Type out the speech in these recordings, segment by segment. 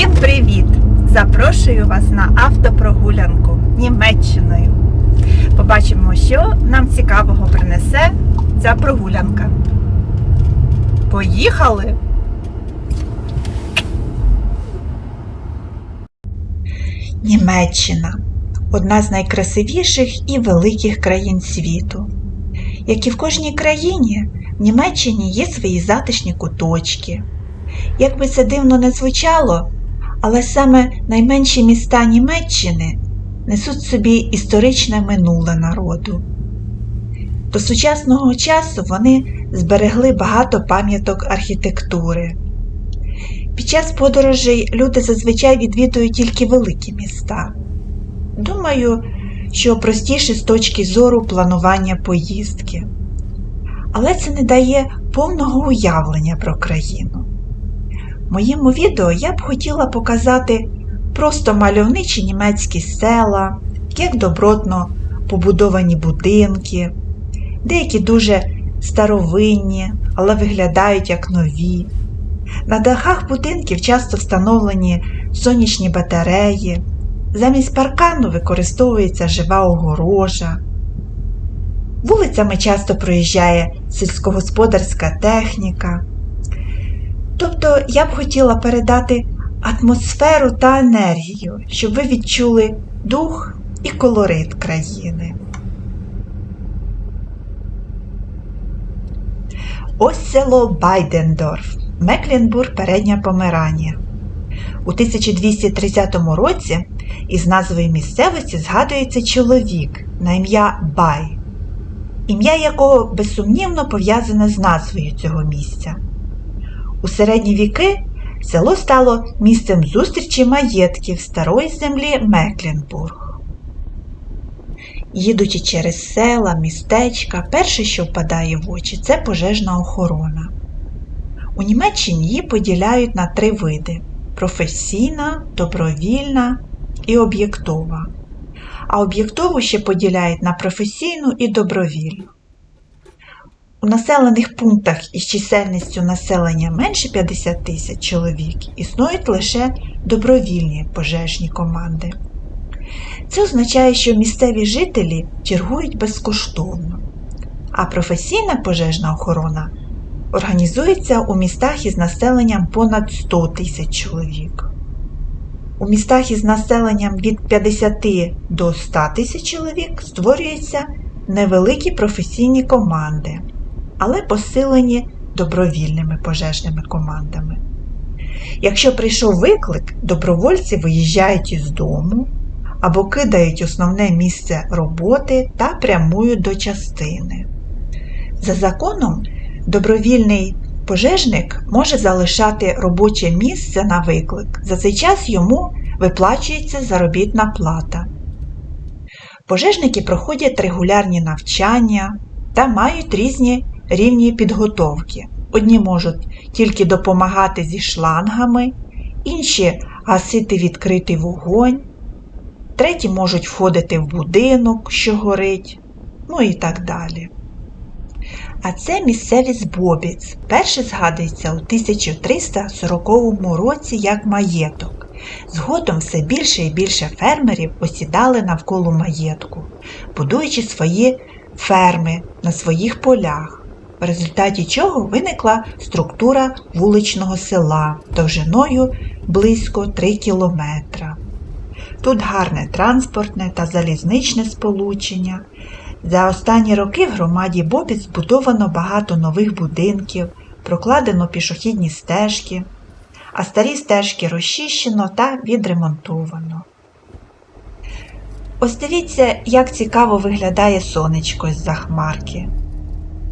Всім привіт! Запрошую вас на автопрогулянку Німеччиною. Побачимо, що нам цікавого принесе ця прогулянка. Поїхали! Німеччина одна з найкрасивіших і великих країн світу. Як і в кожній країні, в Німеччині є свої затишні куточки. Як би це дивно не звучало, але саме найменші міста Німеччини несуть собі історичне минуле народу. До сучасного часу вони зберегли багато пам'яток архітектури. Під час подорожей люди зазвичай відвідують тільки великі міста. Думаю, що простіше з точки зору планування поїздки. Але це не дає повного уявлення про країну. Моєму відео я б хотіла показати просто мальовничі німецькі села, як добротно побудовані будинки, деякі дуже старовинні, але виглядають як нові. На дахах будинків часто встановлені сонячні батареї, замість паркану використовується жива огорожа. Вулицями часто проїжджає сільськогосподарська техніка. Тобто я б хотіла передати атмосферу та енергію, щоб ви відчули дух і колорит країни. Ось село Байдендорф, Мекленбург, Передня Померанія. У 1230 році із назвою місцевості згадується чоловік на ім'я Бай, ім'я якого безсумнівно пов'язане з назвою цього місця. У середні віки село стало місцем зустрічі маєтків старої землі Мекленбург. Їдучи через села, містечка, перше, що впадає в очі, це пожежна охорона. У Німеччині її поділяють на три види: професійна, добровільна і об'єктова. А об'єктову ще поділяють на професійну і добровільну. У населених пунктах із чисельністю населення менше 50 тисяч чоловік існують лише добровільні пожежні команди. Це означає, що місцеві жителі чергують безкоштовно, а професійна пожежна охорона організується у містах із населенням понад 100 тисяч чоловік. У містах із населенням від 50 до 100 тисяч чоловік створюються невеликі професійні команди, але посилені добровільними пожежними командами. Якщо прийшов виклик, добровольці виїжджають із дому або кидають основне місце роботи та прямують до частини. За законом, добровільний пожежник може залишати робоче місце на виклик. За цей час йому виплачується заробітна плата. Пожежники проходять регулярні навчання та мають різні рівні підготовки. Одні можуть тільки допомагати зі шлангами, інші гасити відкритий вогонь, треті можуть входити в будинок, що горить, ну і так далі. А це місцевість Бобіц. Перше згадується у 1340 році як маєток. Згодом все більше і більше фермерів осідали навколо маєтку, будуючи свої ферми на своїх полях, в результаті чого виникла структура вуличного села довжиною близько 3 кілометра. Тут гарне транспортне та залізничне сполучення. За останні роки в громаді Бобіт збудовано багато нових будинків, прокладено пішохідні стежки, а старі стежки розчищено та відремонтовано. Ось дивіться, як цікаво виглядає сонечко з-за хмарки.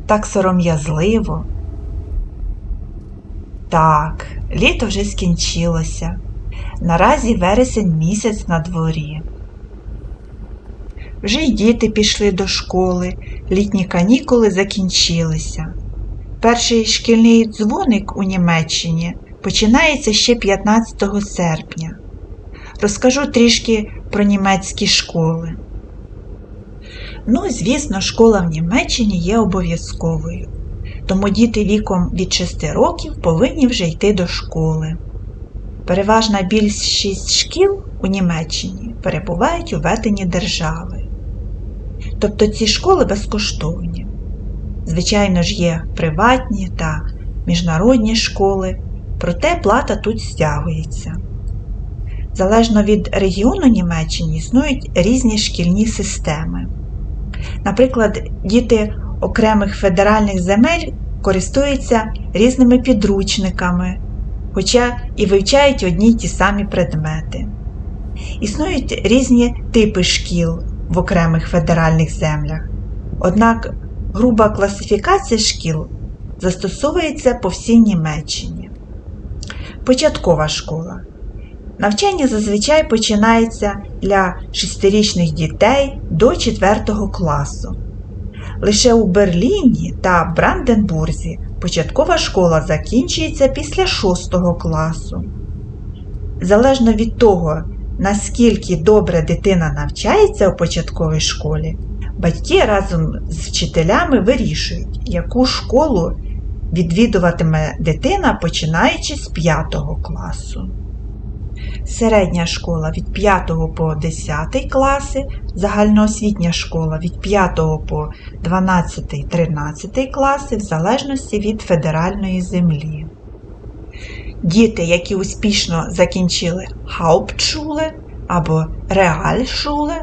Так сором'язливо. Так, літо вже скінчилося. Наразі вересень місяць на дворі. Вже й діти пішли до школи, літні канікули закінчилися. Перший шкільний дзвоник у Німеччині починається ще 15 серпня. Розкажу трішки про німецькі школи. Ну, звісно, школа в Німеччині є обов'язковою, тому діти віком від 6 років повинні вже йти до школи. Переважна більшість шкіл у Німеччині перебувають у веденні держави. Тобто ці школи безкоштовні. Звичайно ж, є приватні та міжнародні школи, проте плата тут стягується. Залежно від регіону Німеччини існують різні шкільні системи. Наприклад, діти окремих федеральних земель користуються різними підручниками, хоча і вивчають одні й ті самі предмети. Існують різні типи шкіл в окремих федеральних землях. Однак груба класифікація шкіл застосовується по всій Німеччині. Початкова школа. Навчання зазвичай починається для шестирічних дітей до 4 класу. Лише у Берліні та Бранденбурзі початкова школа закінчується після 6 класу. Залежно від того, наскільки добре дитина навчається у початковій школі, батьки разом з вчителями вирішують, яку школу відвідуватиме дитина починаючи з 5 класу. Середня школа від 5 по 10 класи, загальноосвітня школа від 5 по 12-13 класи в залежності від федеральної землі. Діти, які успішно закінчили Hauptschule або Realschule,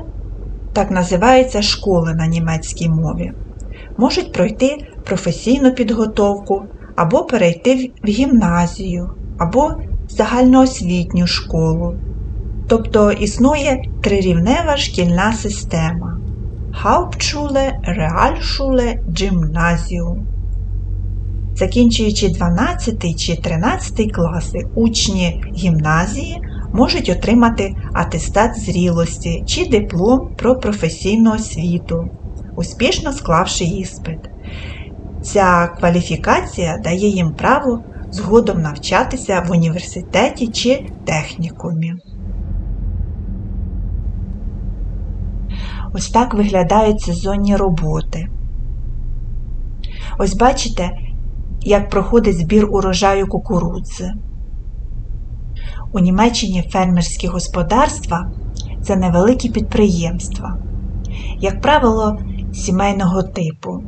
так називаються школи на німецькій мові, можуть пройти професійну підготовку або перейти в гімназію, або загальноосвітню школу. Тобто існує трирівнева шкільна система Hauptschule, Realschule, Gymnasium. Закінчуючи 12 чи 13 класи, учні гімназії можуть отримати атестат зрілості чи диплом про професійну освіту, успішно склавши іспит. Ця кваліфікація дає їм право згодом навчатися в університеті чи технікумі. Ось так виглядають сезонні роботи. Ось бачите, як проходить збір урожаю кукурудзи. У Німеччині фермерські господарства це невеликі підприємства, як правило, сімейного типу.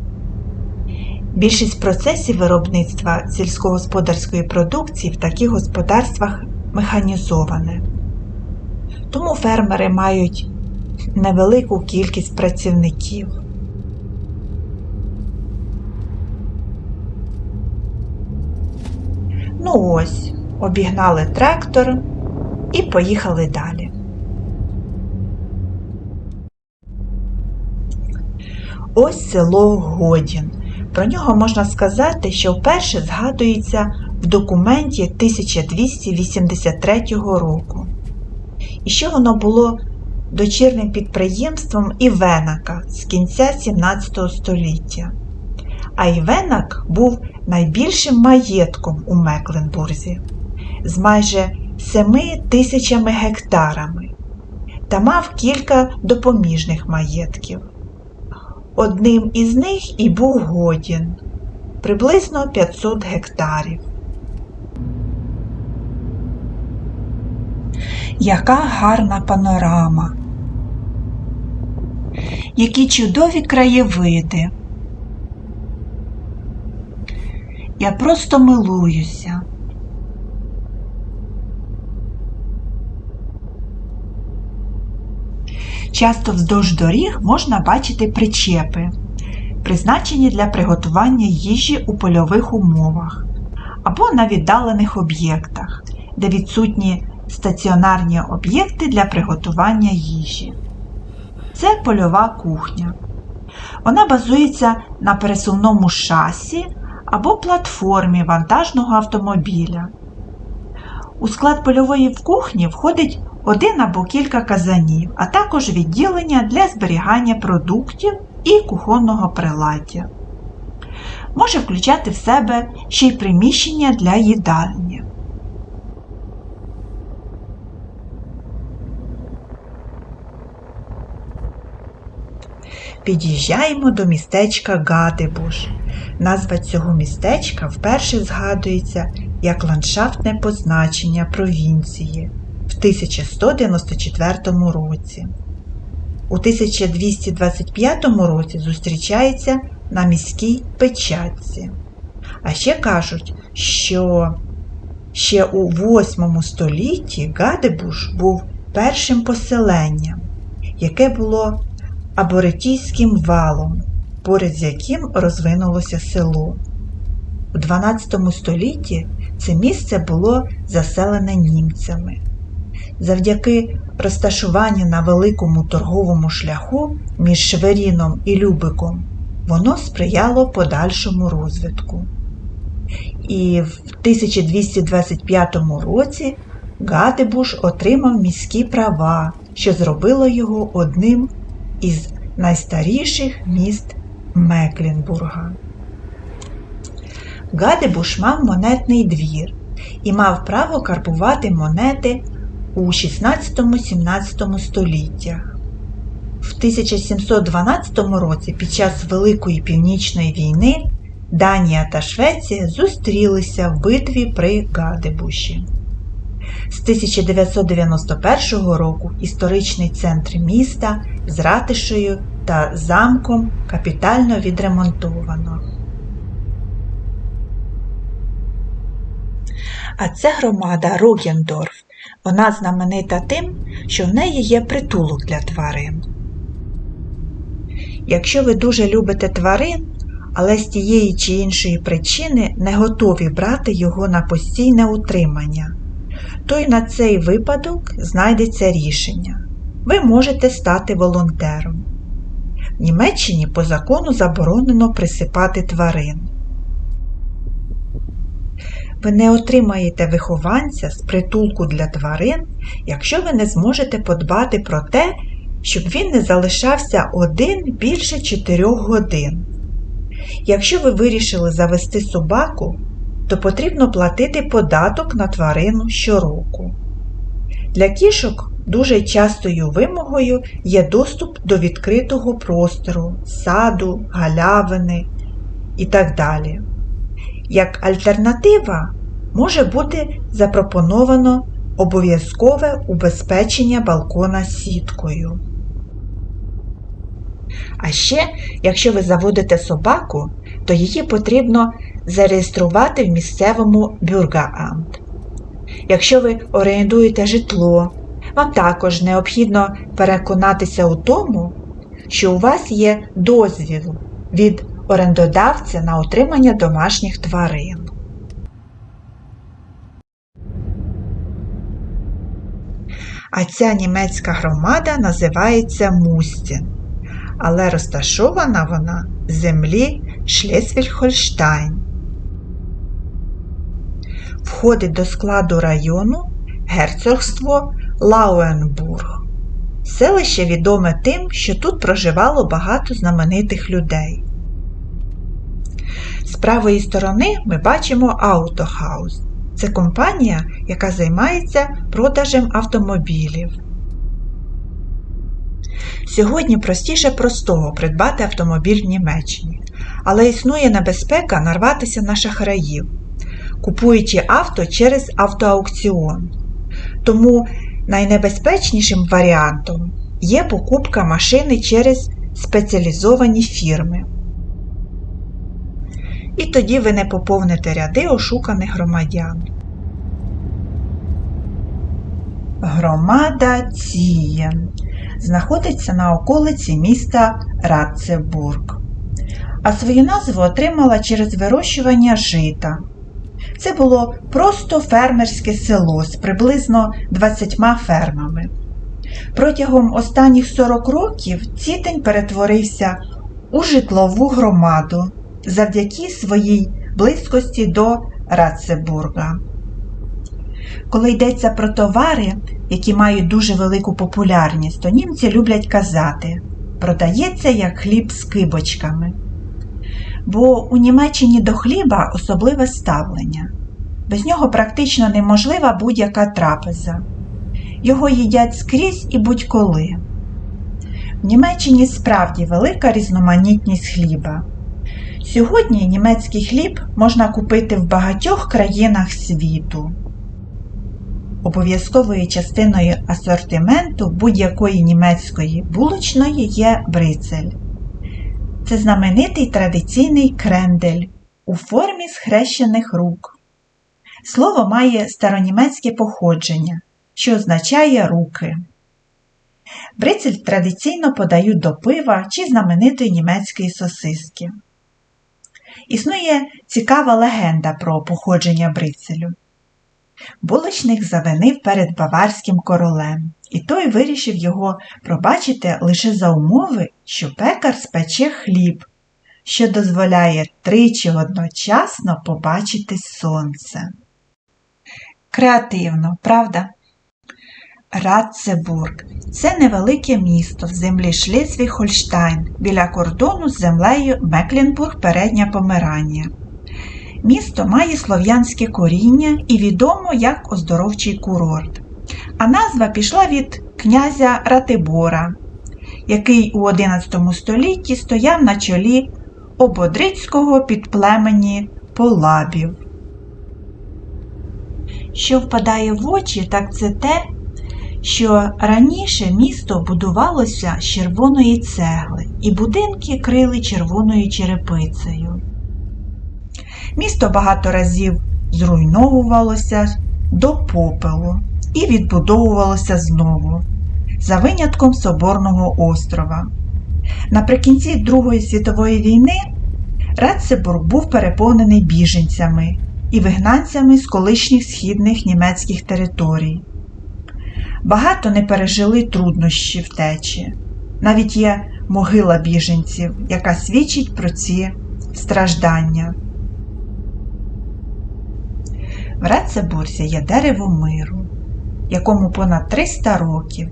Більшість процесів виробництва сільськогосподарської продукції в таких господарствах механізоване. Тому фермери мають невелику кількість працівників. Ну ось, обігнали трактор і поїхали далі. Ось село Годін. Про нього можна сказати, що вперше згадується в документі 1283 року. І що воно було дочірним підприємством Івенака з кінця 17 століття. А Івенак був найбільшим маєтком у Мекленбурзі з майже 7 тисячами гектарами та мав кілька допоміжних маєтків. Одним із них і був Годін приблизно 500 гектарів. Яка гарна панорама! Які чудові краєвиди! Я просто милуюся. Часто вздовж доріг можна бачити причепи, призначені для приготування їжі у польових умовах або на віддалених об'єктах, де відсутні стаціонарні об'єкти для приготування їжі. Це польова кухня. Вона базується на пересувному шасі або платформі вантажного автомобіля. У склад польової кухні входить один або кілька казанів, а також відділення для зберігання продуктів і кухонного приладдя. Може включати в себе ще й приміщення для їдальні. Під'їжджаємо до містечка Гадебуш. Назва цього містечка вперше згадується як ландшафтне позначення провінції в 1194 році. У 1225 році зустрічається на міській печатці. А ще кажуть, що ще у 8 столітті Гадебуш був першим поселенням, яке було аборетійським валом, поряд з яким розвинулося село. У 12 столітті це місце було заселене німцями. Завдяки розташуванню на великому торговому шляху між Шверіном і Любиком воно сприяло подальшому розвитку. І в 1225 році Гадебуш отримав міські права, що зробило його одним із найстаріших міст Меклінбурга. Гадебуш мав монетний двір і мав право карбувати монети у 16-17 століттях. В 1712 році під час Великої Північної війни Данія та Швеція зустрілися в битві при Гадебуші. З 1991 року історичний центр міста з ратишею та замком капітально відремонтовано. А це громада Рогендорф. Вона знаменита тим, що в неї є притулок для тварин. Якщо ви дуже любите тварин, але з тієї чи іншої причини не готові брати його на постійне утримання, то й на цей випадок знайдеться рішення. Ви можете стати волонтером. В Німеччині по закону заборонено присипати тварин. Ви не отримаєте вихованця з притулку для тварин, якщо ви не зможете подбати про те, щоб він не залишався один більше 4 годин. Якщо ви вирішили завести собаку, то потрібно платити податок на тварину щороку. Для кішок дуже частою вимогою є доступ до відкритого простору, саду, галявини і так далі. Як альтернатива може бути запропоновано обов'язкове убезпечення балкона сіткою. А ще, якщо ви заводите собаку, то її потрібно зареєструвати в місцевому бюргаамт. Якщо ви орендуєте житло, вам також необхідно переконатися у тому, що у вас є дозвіл від орендодавця на утримання домашніх тварин. А ця німецька громада називається Мустін, але розташована вона в землі Шлесвіль-Хольштайн. Входить до складу району герцогство Лауенбург. Селище відоме тим, що тут проживало багато знаменитих людей. З правої сторони ми бачимо Аутохаус. Це компанія, яка займається продажем автомобілів. Сьогодні простіше простого придбати автомобіль в Німеччині, але існує небезпека нарватися на шахраїв, купуючи авто через автоаукціон. Тому найнебезпечнішим варіантом є покупка машини через спеціалізовані фірми. І тоді ви не поповните ряди ошуканих громадян. Громада Цієн знаходиться на околиці міста Ратцебург, а свою назву отримала через вирощування жита. Це було просто фермерське село з приблизно 20 фермами. Протягом останніх 40 років Цітень перетворився у житлову громаду завдяки своїй близькості до Ратцебурга. Коли йдеться про товари, які мають дуже велику популярність, то німці люблять казати продається як хліб з кибочками. Бо у Німеччині до хліба особливе ставлення. Без нього практично неможлива будь-яка трапеза. Його їдять скрізь і будь-коли. В Німеччині справді велика різноманітність хліба. Сьогодні німецький хліб можна купити в багатьох країнах світу. Обов'язковою частиною асортименту будь-якої німецької булочної є брицель. Це знаменитий традиційний крендель у формі схрещених рук. Слово має старонімецьке походження, що означає руки. Брицель традиційно подають до пива чи знаменитої німецької сосиски. Існує цікава легенда про походження брицелю. Булочник завинив перед баварським королем, і той вирішив його пробачити лише за умови, що пекар спече хліб, що дозволяє тричі одночасно побачити сонце. Креативно, правда? Ратцебург це невелике місто в землі Шлезвіг-Хольштайн біля кордону з землею Мекленбург Передня Померання. Місто має слов'янське коріння і відомо як оздоровчий курорт. А назва пішла від князя Ратибора, який у XI столітті стояв на чолі ободрицького підплемені Полабів. Що впадає в очі, так це те, що раніше місто будувалося з червоної цегли, і будинки крили червоною черепицею. Місто багато разів зруйновувалося до попелу і відбудовувалося знову, за винятком Соборного острова. Наприкінці Другої світової війни Ретцебург був переповнений біженцями і вигнанцями з колишніх східних німецьких територій. Багато не пережили труднощі втечі. Навіть є могила біженців, яка свідчить про ці страждання. В Рацебурзі є дерево миру, якому понад 300 років.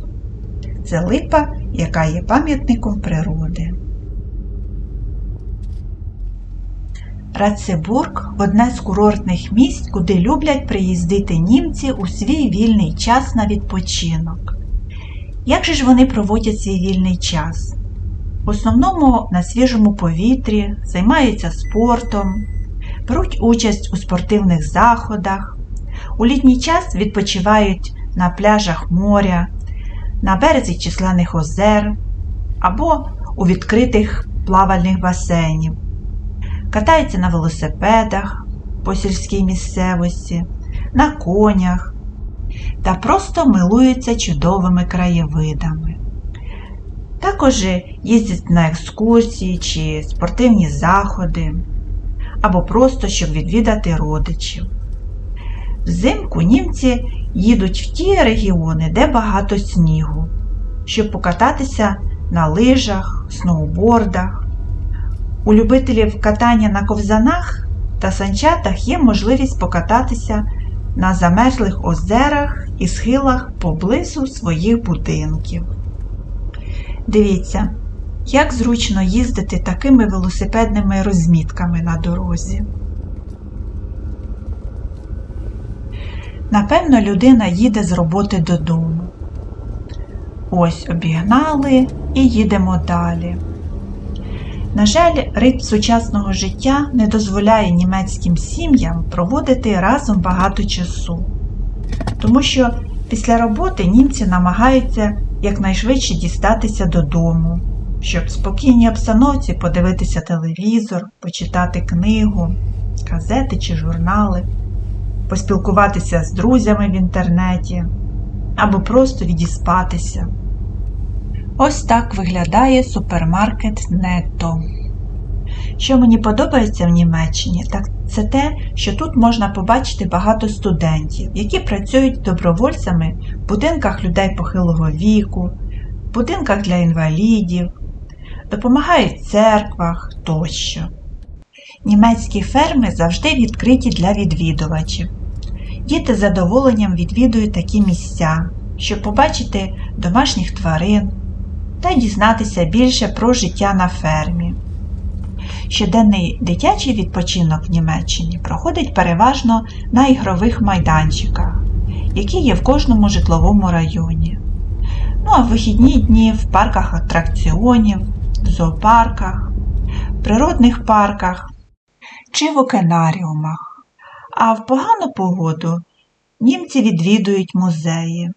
Це липа, яка є пам'ятником природи. Рацебург одне з курортних місць, куди люблять приїздити німці у свій вільний час на відпочинок. Як же ж вони проводять свій вільний час? В основному на свіжому повітрі, займаються спортом, беруть участь у спортивних заходах, у літній час відпочивають на пляжах моря, на березі численних озер або у відкритих плавальних басейнів катаються на велосипедах по сільській місцевості, на конях та просто милуються чудовими краєвидами. Також їздять на екскурсії чи спортивні заходи, або просто щоб відвідати родичів. Взимку німці їдуть в ті регіони, де багато снігу, щоб покататися на лижах, сноубордах, у любителів катання на ковзанах та санчатах є можливість покататися на замерзлих озерах і схилах поблизу своїх будинків. Дивіться, як зручно їздити такими велосипедними розмітками на дорозі. Напевно, людина їде з роботи додому. Ось обігнали і їдемо далі. На жаль, ритм сучасного життя не дозволяє німецьким сім'ям проводити разом багато часу, тому що після роботи німці намагаються якнайшвидше дістатися додому, щоб в спокійній обстановці подивитися телевізор, почитати книгу, газети чи журнали, поспілкуватися з друзями в інтернеті або просто відіспатися. Ось так виглядає супермаркет Нетто. Що мені подобається в Німеччині, так це те, що тут можна побачити багато студентів, які працюють добровольцями в будинках людей похилого віку, в будинках для інвалідів, допомагають в церквах тощо. Німецькі ферми завжди відкриті для відвідувачів. Діти з задоволенням відвідують такі місця, щоб побачити домашніх тварин та дізнатися більше про життя на фермі. Щоденний дитячий відпочинок в Німеччині проходить переважно на ігрових майданчиках, які є в кожному житловому районі. Ну а в вихідні дні в парках атракціонів, в зоопарках, природних парках чи в окенаріумах, а в погану погоду німці відвідують музеї.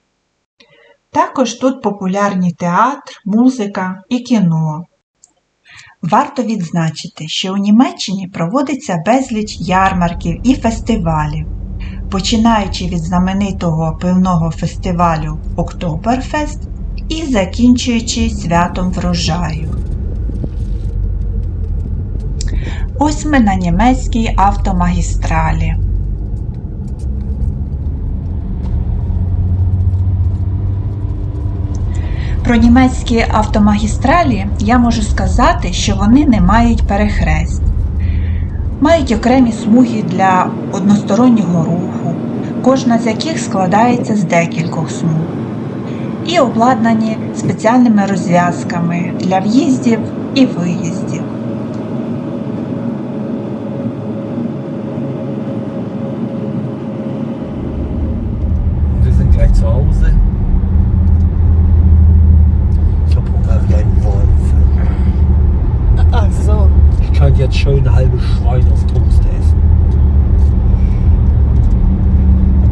Також тут популярні театр, музика і кіно. Варто відзначити, що у Німеччині проводиться безліч ярмарків і фестивалів, починаючи від знаменитого пивного фестивалю Октоберфест і закінчуючи святом врожаю. Ось ми на німецькій автомагістралі. Про німецькі автомагістралі я можу сказати, що вони не мають перехрест. Мають окремі смуги для одностороннього руху, кожна з яких складається з декількох смуг, і обладнані спеціальними розв'язками для в'їздів і виїздів. Jetzt schön ein halbes Schwein auf Toast essen.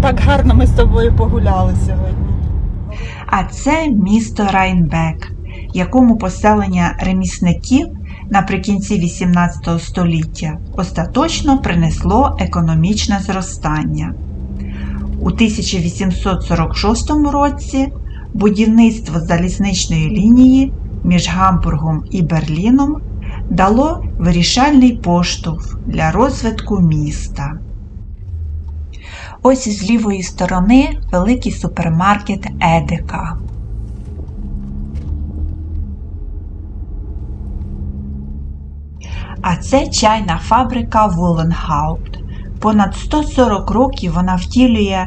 Так гарно ми з тобою погуляли сьогодні. А це місто Райнбек, якому поселення ремісників наприкінці XVIII століття остаточно принесло економічне зростання. У 1846 році будівництво залізничної лінії між Гамбургом і Берліном дало вирішальний поштовх для розвитку міста. Ось з лівої сторони великий супермаркет Едека. А це чайна фабрика Woolenhaupt. Понад 140 років вона втілює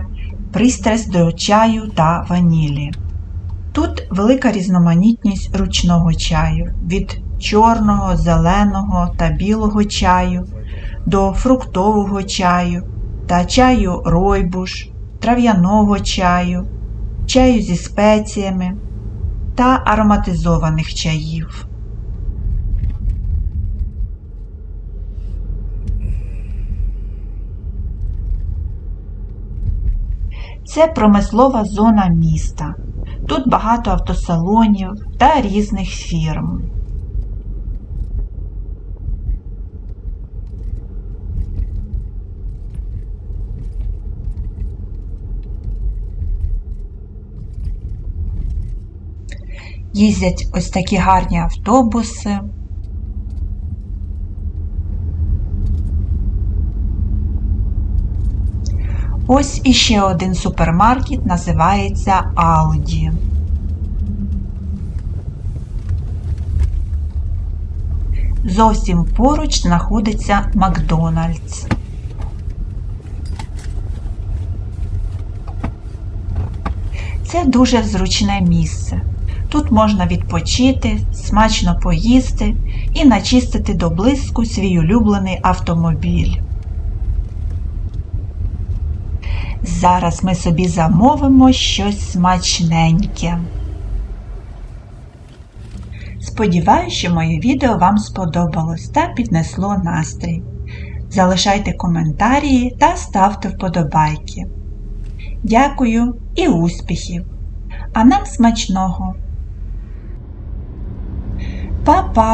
пристрасть до чаю та ванілі. Тут велика різноманітність ручного чаю від чорного, зеленого та білого чаю до фруктового чаю та чаю ройбуш, трав'яного чаю, чаю зі спеціями та ароматизованих чаїв. Це промислова зона міста. Тут багато автосалонів та різних фірм. Їздять ось такі гарні автобуси. Ось іще один супермаркет називається Audi. Зовсім поруч знаходиться Макдональдс. Це дуже зручне місце. Тут можна відпочити, смачно поїсти і начистити до блиску свій улюблений автомобіль. Зараз ми собі замовимо щось смачненьке. Сподіваюсь, що моє відео вам сподобалось та піднесло настрій. Залишайте коментарі та ставте вподобайки. Дякую і успіхів! А нам смачного! Па-па!